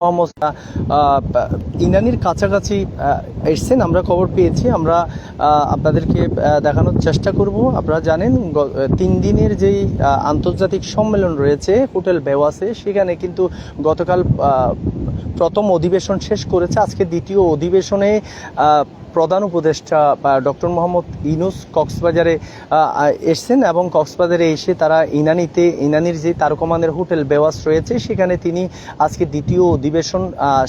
মোহাম্মদ আহ, ইনানির কাছাকাছি এসছেন, আমরা খবর পেয়েছি। আমরা আপনাদেরকে দেখানোর চেষ্টা করব। আপনারা জানেন তিন দিনের যেই আন্তর্জাতিক সম্মেলন রয়েছে, হোটেল বেওয়াসে, সেখানে কিন্তু গতকাল প্রথম অধিবেশন শেষ করেছে। আজকে দ্বিতীয় অধিবেশনে প্রধান উপদেষ্টা ডক্টর মোহাম্মদ ইনুস কক্সবাজারে এসছেন এবং কক্সবাজারে এসে তারা ইনানিতে, ইনানির যে তারকমানের হোটেল বেওয়াস রয়েছে, সেখানে তিনি আজকে দ্বিতীয় অধিবেশন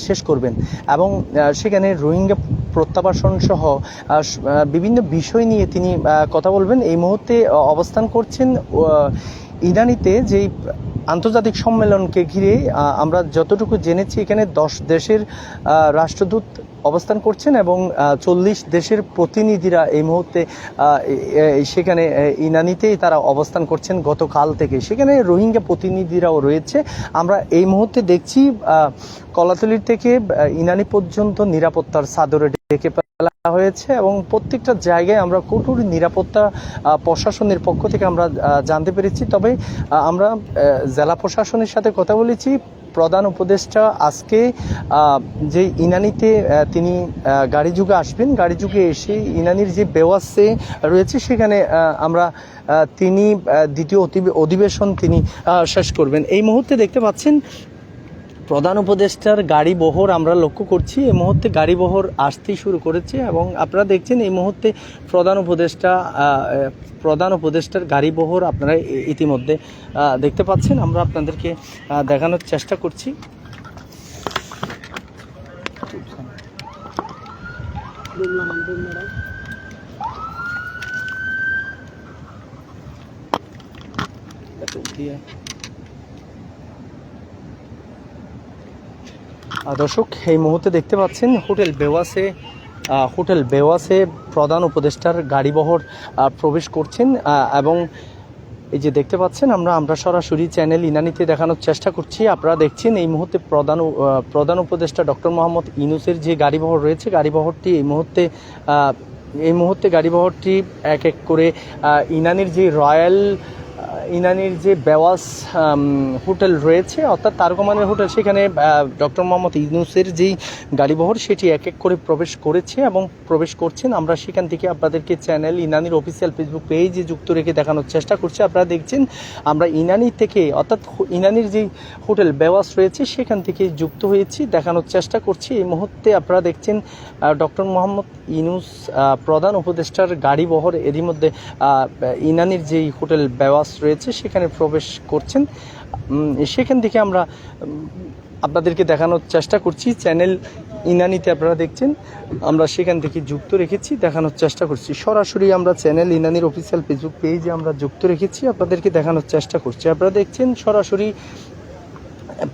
শেষ করবেন। এবং আহ, সেখানে রোহিঙ্গা প্রত্যাবাসন সহ বিভিন্ন বিষয় নিয়ে তিনি কথা বলবেন। এই মুহূর্তে অবস্থান করছেন ইরানিতে যে যেই আন্তর্জাতিক সম্মেলনকে ঘিরে আমরা যতটুকু জেনেছি এখানে দশ দেশের রাষ্ট্রদূত অবস্থান করছেন এবং চল্লিশ দেশের প্রতিনিধিরা এই মুহূর্তে সেখানে ইনানিতেই তারা অবস্থান করছেন গতকাল থেকে। সেখানে রোহিঙ্গা প্রতিনিধিরাও রয়েছে। আমরা এই মুহূর্তে দেখছি কলাতলির থেকে ইনানি পর্যন্ত নিরাপত্তার সাদরে ডেকে ফেলা হয়েছে এবং প্রত্যেকটা জায়গায় আমরা কঠোর নিরাপত্তা প্রশাসনের পক্ষ থেকে আমরা জানতে পেরেছি। তবে আমরা জেলা প্রশাসনের সাথে কথা বলেছি। প্রধান উপদেষ্টা আজকে যে ইনানিতে তিনি গাড়ি যুগে আসবেন। গাড়ি যুগে এসে ইনানির যে বেওয়াসে রয়েছে, সেখানে আমরা তিনি দ্বিতীয় অধিবে- অধিবেশন তিনি শেষ করবেন। এই মুহূর্তে দেখতে পাচ্ছেন প্রধান উপদেষ্টার গাড়ি বহর আমরা লক্ষ্য করছি। এই মুহূর্তে গাড়ি বহর আসতেই শুরু করেছে এবং আপনারা দেখছেন এই মুহূর্তে প্রধান উপদেষ্টা প্রধান উপদেষ্টার গাড়ি বহর আপনারা ইতিমধ্যে দেখতে পাচ্ছেন। আমরা আপনাদেরকে দেখানোর চেষ্টা করছি। দর্শক, এই মুহূর্তে দেখতে পাচ্ছেন হোটেল বেওয়াসে হোটেল বেওয়াসে প্রধান উপদেষ্টার গাড়িবহর প্রবেশ করছেন এবং এই যে দেখতে পাচ্ছেন আমরা আমরা সরাসরি চ্যানেল ইনানিতে দেখানোর চেষ্টা করছি। আপনারা দেখছেন এই মুহূর্তে প্রধান প্রধান উপদেষ্টা ডক্টর মোহাম্মদ ইনুসের যে গাড়িবহর রয়েছে, গাড়িবহরটি এই মুহূর্তে এই মুহূর্তে গাড়িবহরটি এক এক করে ইনানির যে রয়্যাল ইনানির যে বেওয়াস হোটেল রয়েছে, অর্থাৎ তারকমানের হোটেল, সেখানে ডক্টর মোহাম্মদ ইউনুসের যেই গাড়িবহর, সেটি এক এক করে প্রবেশ করেছে এবং প্রবেশ করছেন। আমরা সেখান থেকে আপনাদেরকে চ্যানেল, ইনানির অফিসিয়াল ফেসবুক পেজে যুক্ত রেখে দেখানোর চেষ্টা করছি। আপনারা দেখছেন, আমরা ইনানি থেকে, অর্থাৎ ইনানির যেই হোটেল বেওয়াস রয়েছে, সেখান থেকে যুক্ত হয়েছি, দেখানোর চেষ্টা করছি। এই মুহূর্তে আপনারা দেখছেন ডক্টর মোহাম্মদ ইনুস প্রধান উপদেষ্টার গাড়ি বহর এরই মধ্যে ইনানির যেই হোটেল বেওয়াস রয়েছে সেখানে প্রবেশ করছেন। সেখান থেকে আমরা আপনাদেরকে দেখানোর চেষ্টা করছি। চ্যানেল ইনানিতে আপনারা দেখছেন, আমরা সেখান থেকে যুক্ত রেখেছি, দেখানোর চেষ্টা করছি। সরাসরি আমরা চ্যানেল ইনানির অফিসিয়াল ফেসবুক পেজে আমরা যুক্ত রেখেছি, আপনাদেরকে দেখানোর চেষ্টা করছি। আপনারা দেখছেন সরাসরি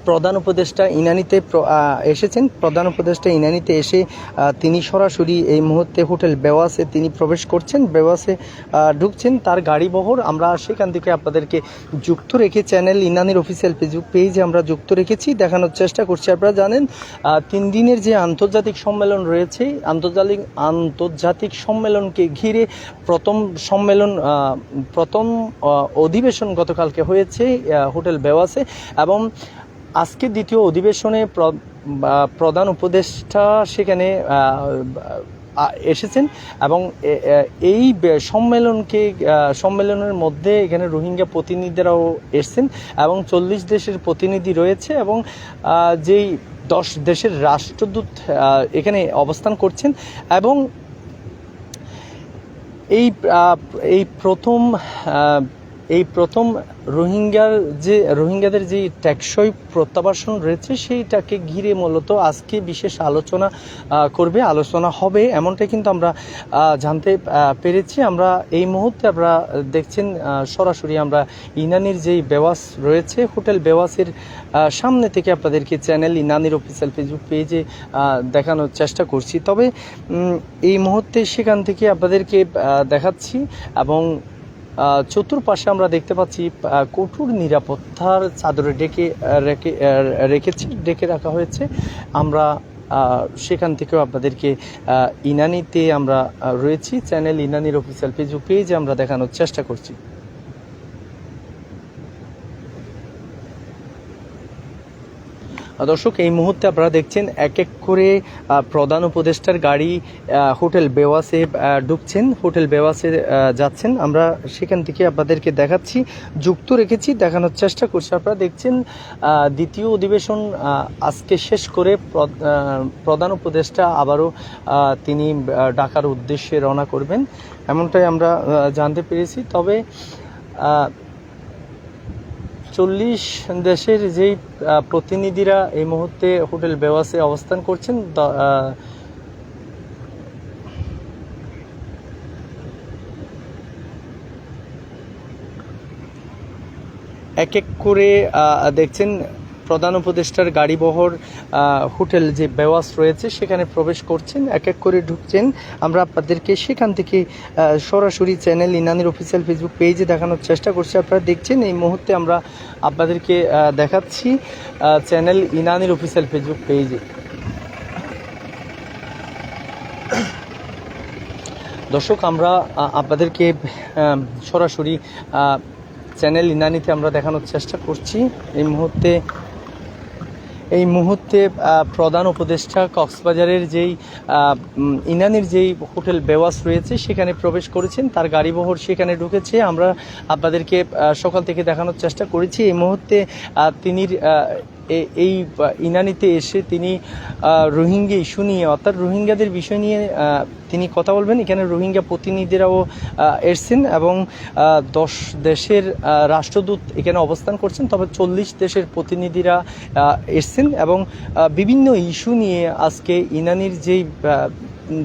প্রধান উপদেষ্টা ইনানিতে এসেছেন। প্রধান উপদেষ্টা ইনানিতে এসে তিনি সরাসরি এই মুহূর্তে হোটেল বেওয়াসে তিনি প্রবেশ করছেন। বেওয়াসে ঢুকছেন তার গাড়ি বহর আমরা সেখান থেকে আপনাদেরকে যুক্ত রেখে চ্যানেল ইনানির অফিসিয়াল ফেসবুক পেজে আমরা যুক্ত রেখেছি। দেখানোর চেষ্টা করছি। আপনারা জানেন তিন দিনের যে আন্তর্জাতিক সম্মেলন রয়েছে, আন্তর্জাতিক আন্তর্জাতিক সম্মেলনকে ঘিরে প্রথম সম্মেলন প্রথম অধিবেশন গতকালকে হয়েছে হোটেল বেওয়াসে। এবং আজকে দ্বিতীয় অধিবেশনে প্র- প্রধান উপদেষ্টা সেখানে এসেছেন এবং এই সম্মেলনকে সম্মেলনের মধ্যে এখানে রোহিঙ্গা প্রতিনিধিরাও এসেছেন এবং চল্লিশ দেশের প্রতিনিধি রয়েছে এবং যেই দশ দেশের রাষ্ট্রদূত এখানে অবস্থান করছেন এবং এই এই প্রথম এই প্রথম রোহিঙ্গার যে, রোহিঙ্গাদের যে টেকসই প্রত্যাবাসন রয়েছে, সেইটাকে ঘিরে মূলত আজকে বিশেষ আলোচনা করবে, আলোচনা হবে, এমনটাই কিন্তু আমরা জানতে পেরেছি। আমরা এই মুহূর্তে আমরা দেখছেন সরাসরি আমরা ইনানির যেই বেওয়াস রয়েছে, হোটেল বেওয়াসের সামনে থেকে আপনাদেরকে চ্যানেল ইনানির অফিসিয়াল ফেসবুক পেজে দেখানোর চেষ্টা করছি। তবে এই মুহূর্তে সেখান থেকে আপনাদেরকে দেখাচ্ছি এবং চতুর্পাশে আমরা দেখতে পাচ্ছি কঠোর নিরাপত্তার চাদরে ডেকে রেখে রেখেছে, ডেকে রাখা হয়েছে। আমরা সেখান থেকেও আপনাদেরকে ইনানিতে আমরা রয়েছি। চ্যানেল ইনানির অফিসিয়াল ফেসবুক পেজে আমরা দেখানোর চেষ্টা করছি। দর্শক, এই মুহূর্তে আপনারা দেখছেন এক এক করে প্রধান উপদেষ্টার গাড়ি হোটেল বেওয়াসে ঢুকছেন। হোটেল বেওয়াসে যাচ্ছেন। আমরা সেখান থেকে আপনাদেরকে দেখাচ্ছি, যুক্ত রেখেছি, দেখানোর চেষ্টা করছি। আপনারা দেখছেন দ্বিতীয় অধিবেশন আজকে শেষ করে প্রধান উপদেষ্টা আবারও তিনি ঢাকার উদ্দেশ্যে রওনা করবেন। এমনটাই আমরা জানতে পেরেছি। তবে চল্লিশ দেশের যেই প্রতিনিধিরা এই মুহূর্তে হোটেল বেওয়াসে অবস্থান করছেন এক এক করে দেখছেন প্রধান উপদেষ্টার গাড়িবহর হোটেল যে বেওয়াস রয়েছে, সেখানে প্রবেশ করছেন, এক এক করে ঢুকছেন। আমরা আপনাদেরকে সেখান থেকে সরাসরি চ্যানেল ইনানির অফিসিয়াল ফেসবুক পেজে দেখানোর চেষ্টা করছি। আপনারা দেখছেন, এই মুহূর্তে আমরা আপনাদেরকে দেখাচ্ছি চ্যানেল ইনানির অফিসিয়াল ফেসবুক পেজে দর্শক, আমরা আপনাদেরকে সরাসরি চ্যানেল ইনানিতে আমরা দেখানোর চেষ্টা করছি। এই মুহূর্তে এই মুহূর্তে প্রধান উপদেষ্টা কক্সবাজারের যেই ইনানের যেই হোটেল বেওয়াস রয়েছে, সেখানে প্রবেশ করেছেন। তার গাড়িবহর সেখানে ঢুকেছে। আমরা আপনাদেরকে সকাল থেকে দেখানোর চেষ্টা করেছি। এই মুহূর্তে তিনি এই ইনানিতে এসে তিনি রোহিঙ্গা ইস্যু নিয়ে, অর্থাৎ রোহিঙ্গাদের বিষয় নিয়ে তিনি কথা বলবেন। এখানে রোহিঙ্গা প্রতিনিধিরাও এসছেন এবং দশ দেশের রাষ্ট্রদূত এখানে অবস্থান করছেন, তবে চল্লিশ দেশের প্রতিনিধিরা এসছেন এবং বিভিন্ন ইস্যু নিয়ে আজকে ইনানির যেই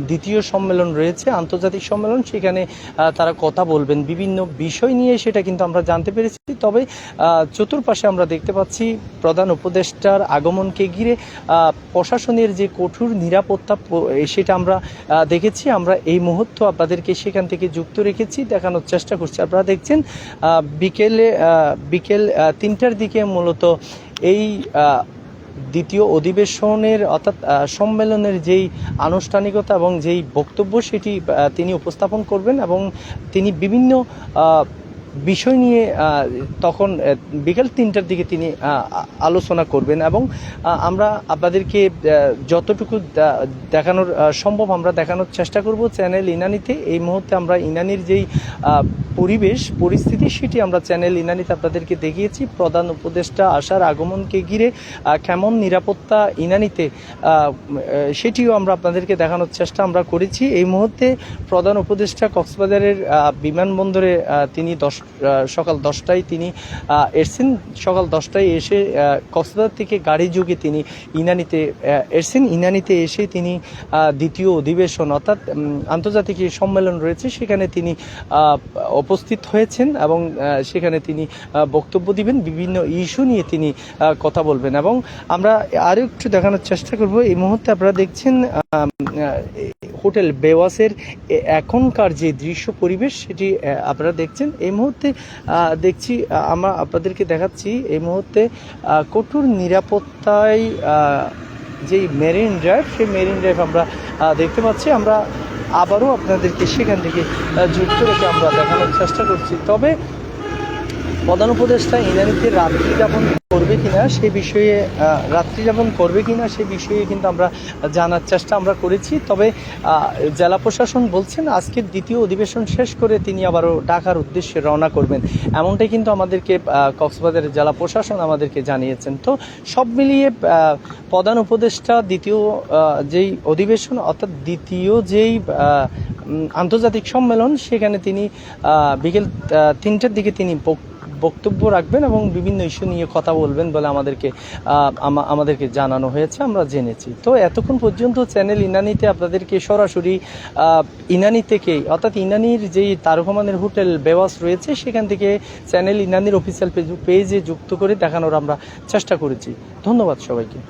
দ্বিতীয় সম্মেলন রয়েছে, আন্তর্জাতিক সম্মেলন, সেখানে তারা কথা বলবেন। বিভিন্ন বিষয় নিয়ে সেটা কিন্তু আমরা জানতে পেরেছি। তবে চতুর্পাশে আমরা দেখতে পাচ্ছি প্রধান উপদেষ্টার আগমনকে ঘিরে প্রশাসনের যে কঠোর নিরাপত্তা সেটা আমরা দেখেছি। আমরা এই মুহূর্ত আপনাদেরকে সেখান থেকে যুক্ত রেখেছি, দেখানোর চেষ্টা করছি। আপনারা দেখছেন বিকেলে বিকেল তিনটার দিকে মূলত এই দ্বিতীয় অধিবেশনের অর্থাৎ সম্মেলনের যেই আনুষ্ঠানিকতা এবং যেই বক্তব্য সেটি তিনি উপস্থাপন করবেন এবং তিনি বিভিন্ন বিষয় নিয়ে তখন বিকেল তিনটার দিকে তিনি আলোচনা করবেন এবং আমরা আপনাদেরকে যতটুকু দেখানোর সম্ভব আমরা দেখানোর চেষ্টা করব চ্যানেল ইনানিতে। এই মুহূর্তে আমরা ইনানির যেই পরিবেশ, পরিস্থিতি, সেটি আমরা চ্যানেল ইনানিতে আপনাদেরকে দেখিয়েছি। প্রধান উপদেষ্টা আসার আগমনকে ঘিরে কেমন নিরাপত্তা ইনানিতে সেটিও আমরা আপনাদেরকে দেখানোর চেষ্টা আমরা করেছি। এই মুহূর্তে প্রধান উপদেষ্টা কক্সবাজারের বিমানবন্দরে তিনি দশ সকাল দশটায় তিনি এসছেন। সকাল দশটায় এসে কক্সবাজার থেকে গাড়ি যোগে তিনি ইনানিতে এসছেন। ইনানিতে এসে তিনি দ্বিতীয় অধিবেশন অর্থাৎ আন্তর্জাতিক সম্মেলন রয়েছে, সেখানে তিনি উপস্থিত হয়েছেন এবং সেখানে তিনি বক্তব্য দিবেন, বিভিন্ন ইস্যু নিয়ে তিনি কথা বলবেন। এবং আমরা আরও একটু দেখানোর চেষ্টা করব। এই মুহূর্তে আপনারা দেখছেন হোটেল বেওয়াসের এখনকার যে দৃশ্য পরিবেশ, সেটি আপনারা দেখছেন। এই মুহূর্তে দেখছি আমরা আপনাদেরকে দেখাচ্ছি, এই মুহূর্তে কঠোর নিরাপত্তায় যেই মেরিন ড্রাইভ, সেই মেরিন ড্রাইভ আমরা দেখতে পাচ্ছি। আমরা আবারও আপনাদেরকে সেখান থেকে যুক্ত রেখে আমরা দেখানোর চেষ্টা করছি। তবে প্রধান উপদেষ্টা রাত্রি যাপন করবে কিনা সে বিষয়ে আহ, রাত্রি যাপন করবে কিনা সে বিষয়ে কিন্তু আমরা জানার চেষ্টা আমরা করেছি। তবে জেলা প্রশাসন বলছেন আজকের দ্বিতীয় অধিবেশন শেষ করে তিনি আবারও ঢাকার উদ্দেশ্যে রওনা করবেন। এমনটাই কিন্তু আমাদেরকে কক্সবাজারের জেলা প্রশাসন আমাদেরকে জানিয়েছেন। তো সব মিলিয়ে প্রধান উপদেষ্টা দ্বিতীয় যেই অধিবেশন অর্থাৎ দ্বিতীয় যেই আন্তর্জাতিক সম্মেলন সেখানে তিনি বিকেল তিনটের দিকে তিনি বক- বক্তব্য রাখবেন এবং বিভিন্ন ইস্যু নিয়ে কথা বলবেন বলে আমাদেরকে আমাদেরকে জানানো হয়েছে, আমরা জেনেছি। তো এতক্ষণ পর্যন্ত চ্যানেল ইনানিতে আপনাদেরকে সরাসরি ইনানি থেকে অর্থাৎ ইনানির যেই তারকমানের হোটেল বেওয়াস রয়েছে, সেখান থেকে চ্যানেল ইনানির অফিসিয়াল পেজে যুক্ত করে দেখানোর আমরা চেষ্টা করেছি। ধন্যবাদ সবাইকে।